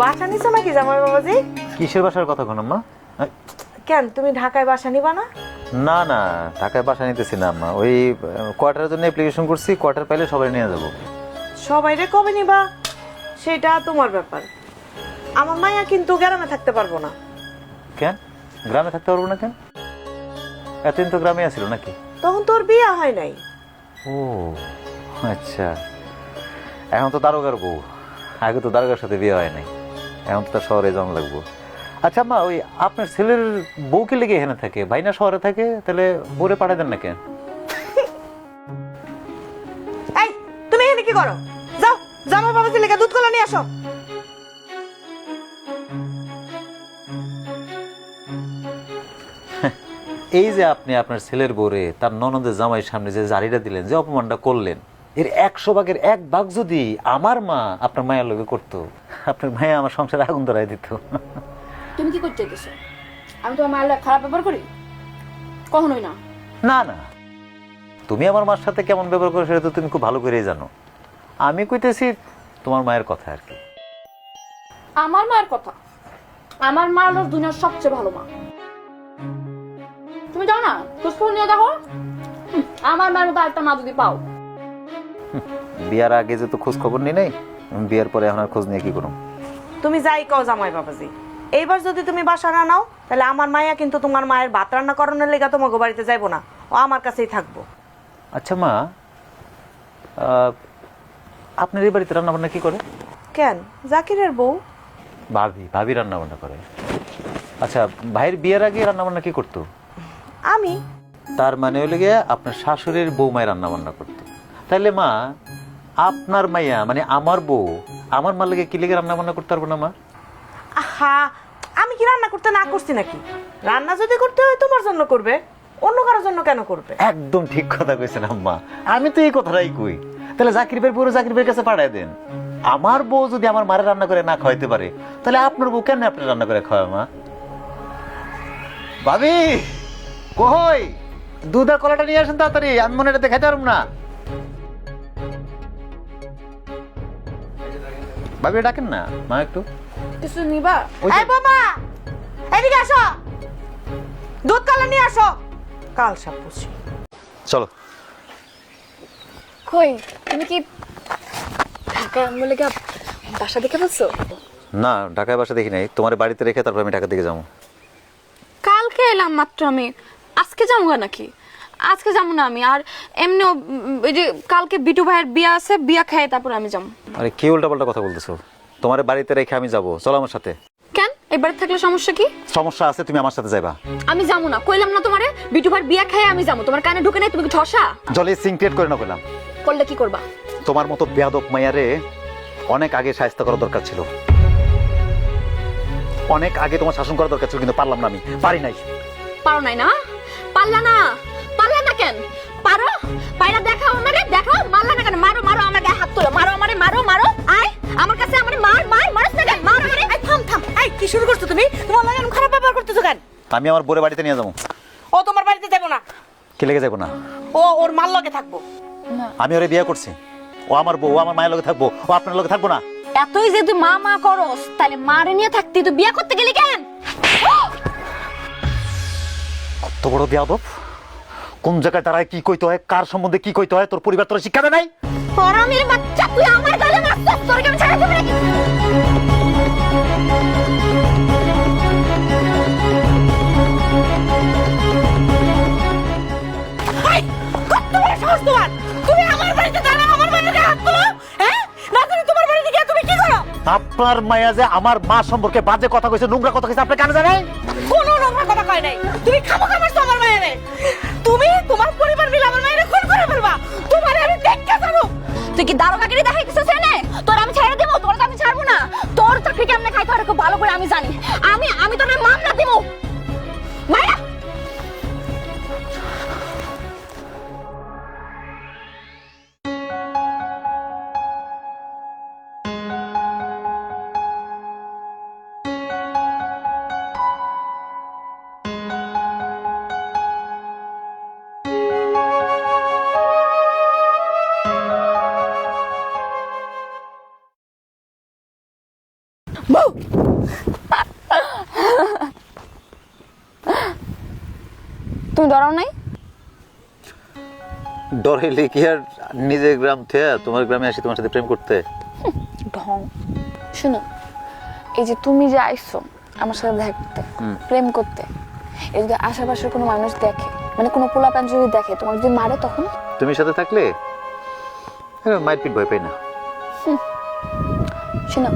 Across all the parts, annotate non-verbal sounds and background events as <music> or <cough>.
বাসা নিছো নাকি জামাই বাবাজি? কিসের বাসার কথা কোন আম্মা? কেন তুমি ঢাকায় বাসা নিবা না? না না ঢাকায় বাসা নিতেছি না আম্মা। ওই কোয়ার্টারের জন্য অ্যাপ্লিকেশন করছি কোয়ার্টার পাইলে সবাই নিয়ে যাব। সবাইরে কবে নিবা? সেটা তোমার ব্যাপার। আমার মায়া কিন্তু গ্রামে থাকতে পারব না। কেন? গ্রামে থাকতে পারব না কেন? এতদিন তো গ্রামে আসছিল নাকি? তখন তোর বিয়ে হয় নাই। ও আচ্ছা। এখন তো দারোগার বউ। আগে তো দারোগার সাথে বিয়ে হয় নাই। এখন তো তার শহরে যাওয়া লাগবো। আচ্ছা মা ওই আপনার ছেলের বউকে লেগে এখানে থাকে? ভাই না শহরে থাকে? তাহলে বউরে পাঠাই দেন না কেন এই তুমি এখানে কি করো? যাও জামাই বাবাজি লেগে দুধ কলা নিয়ে আসো। এই যে আপনি আপনার ছেলের বউরে তার ননদের জামাইয়ের সামনে যে জারিটা দিলেন যে অপমানটা করলেন এর একশো ভাগের এক ভাগ যদি আমার মা আপনার মায়ের লোকে করতো আপনার মায়া আমার সংসারে আগুন ধরাই দিত। তুমি কি করতে চাইতেছো? আমি তোমার মায়ের খারাপ ব্যবহার করি? কখনোই না। না না। তুমি আমার মার সাথে কেমন ব্যবহার করো সেটা তো তুমি খুব ভালো করেই জানো। আমি কইতেছি তোমার মায়ের কথা আর কি। আমার মায়ের কথা? আমার মা হলো দুনিয়ার সবচেয়ে ভালো মা। তুমি যাও না খোঁজখবর নিয়ে দেখো। আমার মায়ের মতো একটা মা যদি পাও। বিয়ার আগে যে তো খোঁজ খবর নিই নাই? বিয়ার পরে এখন আর খোঁজ নিয়ে কি করুম? তুমি যাই কও জামাই বাবাজি। এইবার যদি তুমি বাসা না নাও তাহলে আমার মায়া কিন্তু তোমার মায়ের ভাত রান্না করানোর লেগে তোমাকে বাড়িতে যাইবো না। ও আমার কাছেই থাকব। আচ্ছা মা আপনার এই বাড়িতে রান্না বান্না কি করে? কেন? জাকিরের বউ। ভাবি ভাবি রান্না বান্না করে। আচ্ছা ভাইয়ের বিয়ের আগে রান্না বান্না কি করতো? আমি। তার মানে হলে গিয়ে আপনার শাশুড়ির বৌমায় রান্না বান্না করতো। তাহলে মা আপনার মাইয়া মানে আমার বউ আমার মার লেগে কি লেগে রান্না বান্না করতে পারব না মা? আহা আমি কি রান্না করতে না করছি নাকি? রান্না যদি করতে হয় তোমার জন্য করবে অন্য কারোর জন্য কেন করবে? একদম ঠিক কথা কইছেন আম্মা। আমি তো এই কথাটাই কই। তাহলে জাকির ভাই পুরো জাকির ভাইয়ের কাছে পাঠায় দেন। আমার বউ যদি আমার মারে রান্না করে না খাওয়াইতে পারে তাহলে আপনার বউ কেন আপনি রান্না করে খাওয়ায় মা? ভাবি কই? দুধ আর কলাটা নিয়ে আসেন তাড়াতাড়ি আমি মনে এটা দেখাতে পারব না। ভাবি ডাকেন না মা একটু। কিছু নিবা? এই বাবা এদিকে আসো! দুধ কালা নিয়ে আসো! কাল সাপ পুষি চলো। কই? তুমি কি ঢাকা বলে কি বাসা দেখে ফেলছো? না ঢাকায় বাসা দেখি নাই। তোমার বাড়িতে রেখে তারপর আমি ঢাকা দিকে যাব। কালকে এলাম মাত্র আমি। আজকে যাব নাকি? আজকে যাব না আমি আর এমনিও ওই যে কালকে বিটু ভাইয়ের বিয়া আছে বিয়া খেয়ে তারপর আমি যাব। আরে কি উল্টা পাল্টা কথা বলতেছো? তোমার বাড়িতে রেখে আমি যাব। চলো আমার সাথে। কেন? এবারে থাকলে সমস্যা কি? সমস্যা আছে তুমি আমার সাথে যাবা আমি যাব না। কইলাম না তোমারে বিটু ভাইয়ের বিয়া খেয়ে আমি যাব। তোমার কানে ঢুকে নাই তুমি কি ঠসা? জলে সিং ক্রিয়েট করে না পেলাম করলে কি করবা? তোমার মতো বেয়াদব মাইয়ারে অনেক আগে সাহায্য করা দরকার ছিল। অনেক আগে তোমার শাসন করা দরকার ছিল কিন্তু পারলাম না আমি। পারি নাই। পারো নাই না? পারলা না? কেন? পারো? পাইরা দেখাও আমারে দেখাও মারলা না কেন? মারো মারো আমার গায়ে হাত তোলো। মারো আমারে মারো মারো। আয় আমার কাছে আমারে মার মার মারস না কেন? মার আমারে। এই থাম থাম। এই কি শুরু করছ তুমি? তোমার লাগে এরকম খারাপ ব্যবহার করতেছো কেন? আমি আমার বোরে বাড়িতে নিয়ে যাব। ও তোমার বাড়িতে যাব না? কি লেগে যাব না? ও ওর মাল লগে থাকব। আমি ওরে বিয়ে করছি। ও আমার বউ ও আমার মায়ের লগে থাকব। ও আপনার লগে থাকব না। এতই যে তুই মা মা করস তাহলে মারে নিয়ে থাকতি। তুই বিয়ে করতে গেলি কেন? কত বড় বেয়াদব। কোন জায়গায় দাঁড়ায় কি কইতে হয় কার সম্বন্ধে কি কইতে হয় তোর পরিবার তোর শিক্ষা দেয় নাই? পরামির বাচ্চা তুই আমার গালে মারছস তোর ছাড়া দেব নাকি? এই কত বড় সাহস তোমার? তুমি আমার বাড়িতে দাঁড়াও আমার বাড়িতে হাত তুলো হ্যাঁ? না জানি তোমার বাড়িতে গিয়ে তুমি কি করো? আপনার মায়া যে আমার মা সম্পর্কে বাজে কথা কইছে নোংরা কথা কইছে আপনি কেন জানেন? কোনো নোংরা কথা কয় নাই। তুমি আমার মায়েরে। তুই কি দারোগাগিরি দেখাইতেছিস এনে তোর আমি ছেড়ে দেবো, তোর তো আমি ছাড়বো না। তোর চাকরি কেমনে খাইতে হয় খুব ভালো করে আমি জানি। আমি আমি তোর মামলা দেবো। বউ তুমি ডরাও নাই? ডরাইলে কি আর নিজের গ্রাম থেকে তোমার গ্রামে আসি তোমার সাথে প্রেম করতে? ঢং। শুনো এই যে তুমি যে আইসো আমার সাথে দেখা করতে প্রেম করতে এই যদি আশেপাশের কোনো মানুষ দেখে মানে কোনো পোলা প্যান যদি দেখে তোমার যদি মারে তখন? তুমি সাথে থাকলে? হ্যাঁ, মাইট পিট ভয় পাই না। শুনো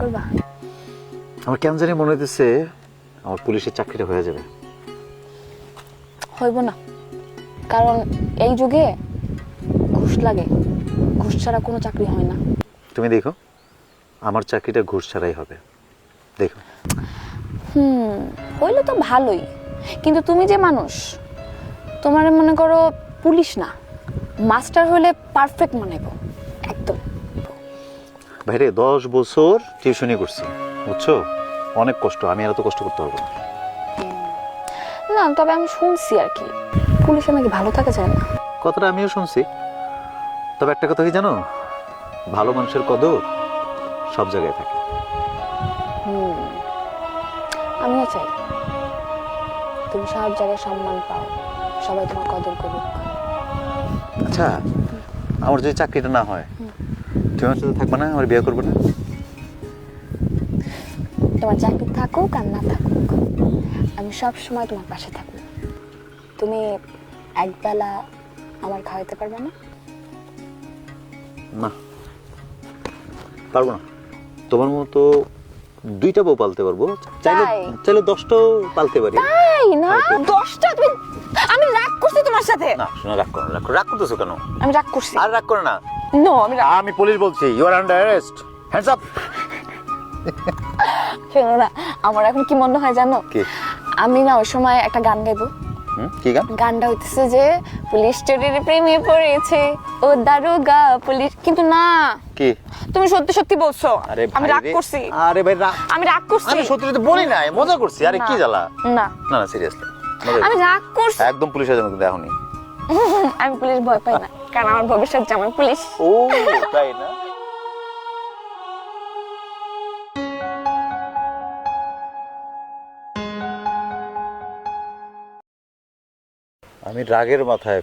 করবা? আমার কেমন জানি মনে হইতেছে আমার পুলিশের চাকরিটা হয়ে যাবে। হইব না। কারণ এই যুগে ঘুষ লাগে। ঘুষ ছাড়া কোনো চাকরি হয় না। তুমি দেখো আমার চাকরিটা ঘুষ ছাড়াই হবে। দেখো। হুম হইলে তো ভালোই। কিন্তু তুমি যে মানুষ তোমার মনে করো পুলিশ না। মাস্টার হলে পারফেক্ট মানাইব একদম বাইরে দশ বছর টিউশনি করছি বুঝছ? অনেক কষ্ট আমি আর এত কষ্ট করতে পারব না। না তবে আমি শুনছি আর কি। পুলিশে নাকি ভালো থাকা যায় না। কথাটা আমিও শুনছি। তবে একটা কথা কি জানো? ভালো মানুষের কদর সব জায়গায় থাকে। আমিও চাই। তুমি সব জায়গায় সম্মান পাও। সবাই তোমার কদর করুক। আচ্ছা আমার যদি চাকরিটা না হয় তুমি আমার সাথে থাকবে না আমার বিয়ে করবে না। তোমার চাকরি থাকুক আর না থাকুক আমি সব সময় তোমার পাশে থাকব। তুমি একবেলা আমার খাওয়াইতে পারবে না? না পারব না। তোমার মতো দুইটা বউ পালতে পারব। চাইলে? চাইলে দশটাও পালতে পারি। তাই? না দশটা? তুমি আমি রাগ করছি তোমার সাথে। না শোনা রাগ করো রাগ রাগ করতেছো কেন? আমি রাগ করছি। আর রাগ করে না। নো আমি আমি পুলিশ বলছি you are under arrest hands up শোনো না আমার এখন কি মনে হয় জানো? কি? আমি না ওই সময় একটা গান গাইবো। কি গান? গানটা হইতেছে যে পুলিশ চোরের প্রেমে পড়েছে ও দারোগা পুলিশ কিন্তু না। কি? তুমি সত্যি সত্যি বলছো। আমি রাগ করছি। আরে ভাই রাগ আমি রাগ করছি। আমি সত্যি সত্যি বলি নাই মজা করছি। আরে কি না। জ্বালা? না। না না সিরিয়াসলি আমি রাগ করছি। একদম পুলিশের জন্য কিন্তু এখনই <laughs> আমি পুলিশ ভয় পাই না। কারণ আমার ভবিষ্যৎ জামাই পুলিশ। ও তাই না? আমি রাগের মাথায়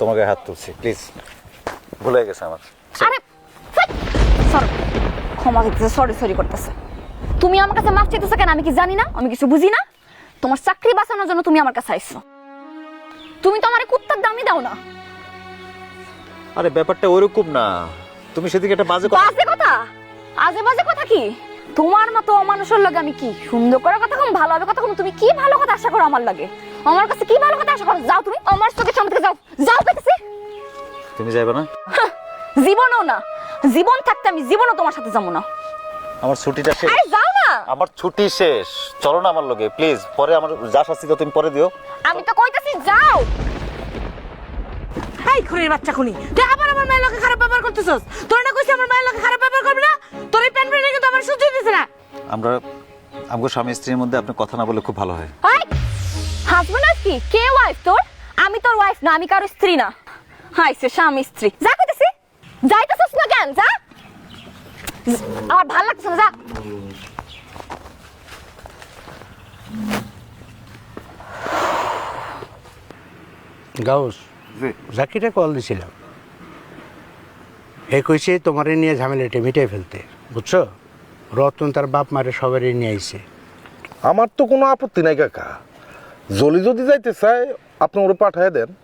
তোমাকে হাত তুলছি প্লিজ। ভুলে গেছে আমার। আরে সরি। ক্ষমা করতেছে সরি সরি করতেছে। তুমি আমার কাছে মাফ চাইতেছো কেন? আমি কি জানি না? আমি কিছু বুঝি না? তোমার চাকরি বাঁচানোর জন্য তুমি আমার কাছে আইছো। তুমি তো আমার কুত্তার দামই দাও না। আরে ব্যাপারটা ওরকম না। তুমি সেদিকে একটা বাজে কথা বাজে কথা? আজে বাজে কথা কি? তোমার মতো অমানুষের লাগে আমি কি সুন্দর করে কথা কম ভালো হবে কথা কম? তুমি কি ভালো কথা আশা করো আমার লাগে? আমার কাছে কি ভালো কথা আশা করো? যাও তুমি আমার চোখের সামনে থেকে যাও। যাও পেতেছি তুমি যাইবে না? জীবনও না। জীবন থাকতে আমি জীবনও তোমার সাথে যাব না। আমার ছুটিটা শেষ। আরে যাও না। আমার ছুটি শেষ। চলো না আমার লগে প্লিজ পরে আমার যা শাস্তি দাও তুমি পরে দিও। আমি তো কইতাছি যাও। এই খুনির বাচ্চা খুনি। তুই আবার আমার মায়ের লোকে খারাপ ব্যবহার করতেছস। তোর না কইছি আমার মায়ের লোকে খারাপ ব্যবহার করবি না? তোর এই প্যান প্যান্টে কিন্তু আমার সহ্য হইতেছে না। আমরা আমগো স্বামী স্ত্রীর মধ্যে আপনি কথা না বলে খুব ভালো হয়। হাই হাজবেন্ড ওয়াইফ কি? কে ওয়াইফ তোর? আমি তোর ওয়াইফ না আমি কারও স্ত্রী না। হাই সে স্বামী স্ত্রী। যা কইতেছি। যাইতেছস না কেন? যা। আমার ভালো লাগছে না যা। গাউস জাকিরে কল দিছিলাম। এ কইছে তোমারে নিয়ে ঝামেলাটা মিটাই ফেলতে। বুঝছ? রতন তার বাপ মারে সবারই নিয়ে আইছে। আমার তো কোনো আপত্তি নাই কাকা। জলি যদি যাইতে চায় আপনি ওরা পাঠায় দেন।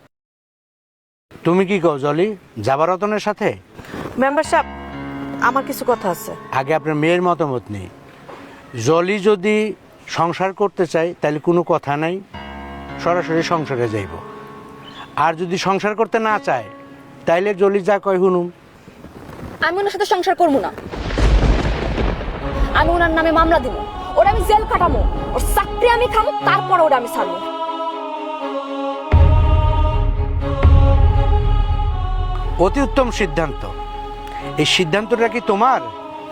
তুমি কি কও জলি? যাবা রতনের সাথে? মেম্বার সাহেব আমার কিছু কথা আছে। আগে আপনার মেয়ের মতামত নেই। জলি যদি সংসার করতে চায় তাহলে কোনো কথা নাই। সরাসরি সংসারে যাইব। আর যদি সংসার করতে না চায় তাইলে জলি যা কয় হুনুম আমি ওনার সাথে সংসার করব না। আমি ওনার নামে মামলা দিব। ওরা আমি জেল কাটামো ওর চাকরি আমি খামো তারপর ওরা আমি ছাড়বো। অতি উত্তম সিদ্ধান্ত। এই সিদ্ধান্তটা কি তোমার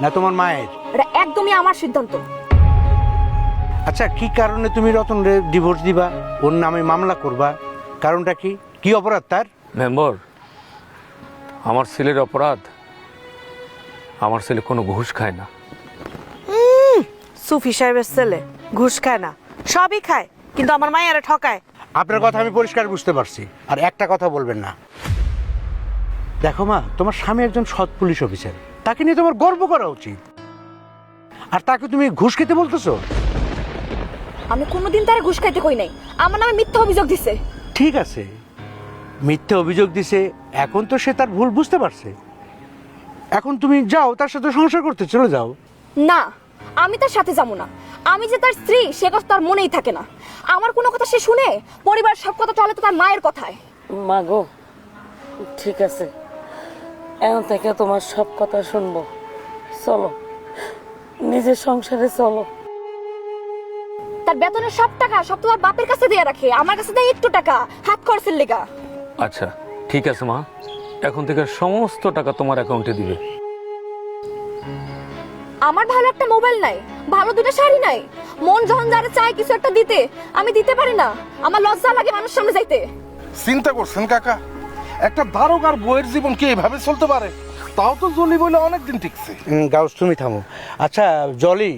না তোমার মায়ের? এটা একদমই আমার সিদ্ধান্ত। আচ্ছা কি কারণে তুমি রতন ডিভোর্স দিবা? ওর নামে মামলা করবা? কারণটা কি? কি অপরাধ তার? মেম্বর আমার ছেলের অপরাধ আমার ছেলে কোনো ঘুষ খায় না। সুফি সাহেবের ছেলে ঘুষ খায় না। সবই খায় কিন্তু আমার মায়েরা ঠকায়। আপনার কথা আমি পরিষ্কার বুঝতে পারছি আর একটা কথা বলবেন না। দেখো মা তোমার স্বামী একজন সৎ পুলিশ অফিসার। তাকে নিয়ে তোমার গর্ব করা উচিত। আর তাকে তুমি ঘুষ খেতে বলতেছো? আমি কোনোদিন তার ঘুষ খাইতে কই নাই। আমার নামে মিথ্যা অভিযোগ দিছে। ঠিক আছে মিথ্যে অভিযোগ দিছে এখন তো সে তার ভুল বুঝতে পারছে। এখন তুমি যাও তার সাথে সংসার করতে চলে যাও। না আমি তার সাথে যাব না। আমি যে তার স্ত্রী সে কথা তার মনেই থাকে না। আমার কোনো কথা সে শুনে? পরিবার সব কথা চলে তো তার মায়ের কথায়। মা গো ঠিক আছে। এখন থেকে তোমার সব কথা শুনব। চলো নিজের সংসারে চলো। তার বেতনের সব টাকা সব তোমার বাপের কাছে দিয়ে রাখে। আমার কাছে দেয় একটু টাকা হাত খরচের লেগা। আচ্ছা ঠিক আছে মা। এখন থেকে সমস্ত টাকা তোমার অ্যাকাউন্টে দিবে। আমার ভালো একটা মোবাইল নাই ভালো দুটো শাড়ি নাই। মন যখন যারা চায় কিছু একটা দিতে আমি দিতে পারি না। আমার লজ্জা লাগে মানুষ সামনে যাইতে। চিন্তা করছেন কাকা একটা দারোগার বইয়ের জীবন কি এভাবে চলতে পারে? তাও তো জলি বলে অনেকদিন টিকছে। উম, গাউস তুমি থামো। আচ্ছা জলি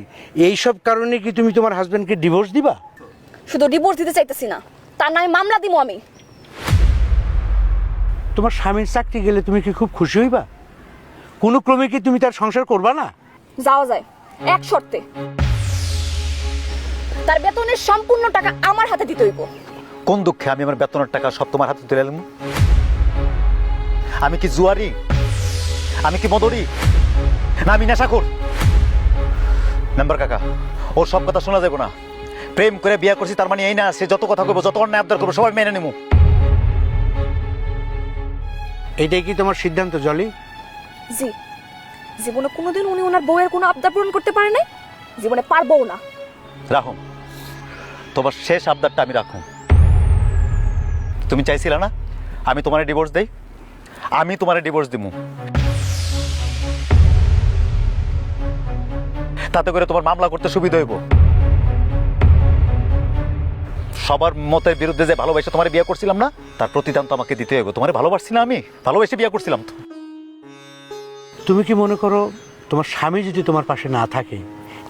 এইসব কারণে কি তুমি তোমার হাজবেন্ডকে ডিভোর্স দিবা? শুধু ডিভোর্স দিতে চাইতেছি না তার নামে মামলা দিমু আমি। তোমার স্বামীর চাকরি গেলে তুমি কি খুব খুশি হইবা? কোনো ক্রমে কি তুমি তার সংসার করবা না? যাওয়া যায় এক শর্তে। তার বেতনের সম্পূর্ণ টাকা আমার হাতে দিতে হইব। কোন দুঃখে আমি আমার বেতনের টাকা সব তোমার হাতে তুলে এলাম আমি কি জুয়ারি? আমি কি মদরি? না আমি নেশাখোর। মেম্বার কাকা ওর সব কথা শোনা যাবে না। প্রেম করে বিয়ে করছি তার মানে এই না সে যত কথা কইবো যত অন্যায় আবদার করব সবাই মেনে নেব এইটাই কি তোমার সিদ্ধান্ত জলি? জি। জীবনে কোনোদিন উনি ওনার বউয়ের কোনো আবদার পূরণ করতে পারে নাই? জীবনে পারব না। রাখো। তোমার শেষ আবদারটা আমি রাখুন। তুমি চাইছিলে না? আমি তোমার ডিভোর্স দেই? আমি তোমার ডিভোর্স দিব তাতে করে তোমার মামলা করতে সুবিধা হইব। সবার মতের বিরুদ্ধে যে ভালোবাসে তোমার বিয়ে করছিলাম না, তার প্রতিদান তো আমাকে দিতে হইব তোমার ভালোবাসছি না আমি, ভালোবেসে বিয়ে করছিলাম তো। তুমি কি মনে করো, তোমার স্বামী যদি তোমার পাশে না থাকে,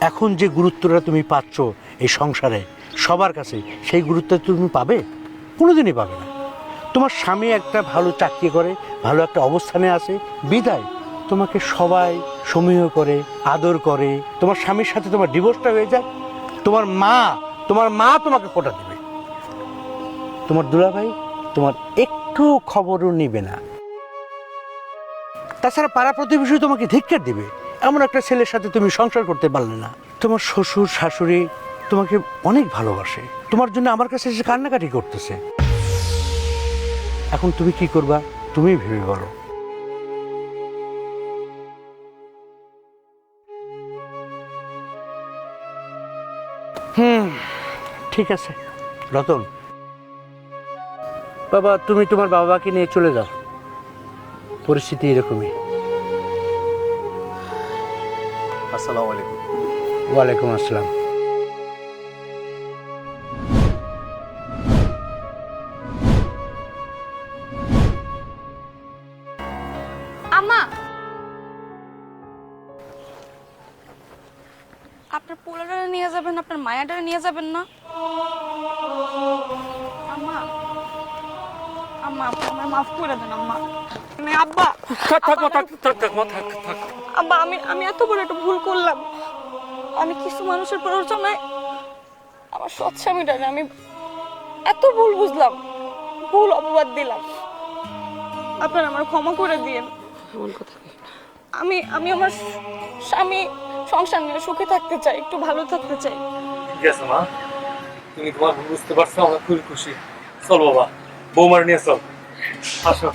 এখন যে গুরুত্বটা তুমি পাচ্ছ এই সংসারে, সবার কাছে সেই গুরুত্ব তুমি পাবে? কোনোদিনই পাবে না। তোমার স্বামী একটা ভালো চাকরি করে, ভালো একটা অবস্থানে আছে, বিদায়। তোমাকে সবাই সমীহ করে, আদর করে। তোমার স্বামীর সাথে তোমার ডিভোর্সটা হয়ে যায়। তোমার মা তোমার মা তোমাকে কোটা দেবে। তোমার দুলাভাই তোমার একটু খবরও নিবে না। তাছাড়া পাড়া প্রতিবেশী তোমাকে ধিক্কার দিবে। এমন একটা ছেলের সাথে তুমি সংসার করতে পারলে না। তোমার শ্বশুর, শাশুড়ি তোমাকে অনেক ভালোবাসে। তোমার জন্য আমার কাছে এসে কান্নাকাটি করতেছে। এখন তুমি কি করবা? তুমি ভেবে বলো। হুম, ঠিক আছে। রতন বাবা তুমি তোমার বাবাকে নিয়ে চলে যাও। পরিস্থিতি এরকমই। আসসালামু আলাইকুম। ওয়ালাইকুম আসসালাম। আম্মা! আপনার পোলাডারে নিয়ে যাবেন আপনার নিয়ে যাবেন না? আম্মা! আম্মা আপনি আমার মাফ করে দেন আম্মা। আমি আব্বা থাক থাক মা, থাক থাক থাক মা, থাক থাক। আব্বা আমি আমি এত বড় একটা ভুল করলাম। আমি কিছু মানুষের প্ররোচনায় আমার সৎ স্বামীটারে আমি এত ভুল বুঝলাম ভুল অপবাদ দিলাম। আপনারা আমার ক্ষমা করে দিয়েন। আমি আমি আমার স্বামী সংসার নিয়ে সুখে থাকতে চাই একটু ভালো থাকতে চাই। ঠিক আছে মা। তুমি তোমার ভুল বুঝতে পারছ আমরা খুবই খুশি। চল বাবা। বৌমার নিয়ে আসো আসো।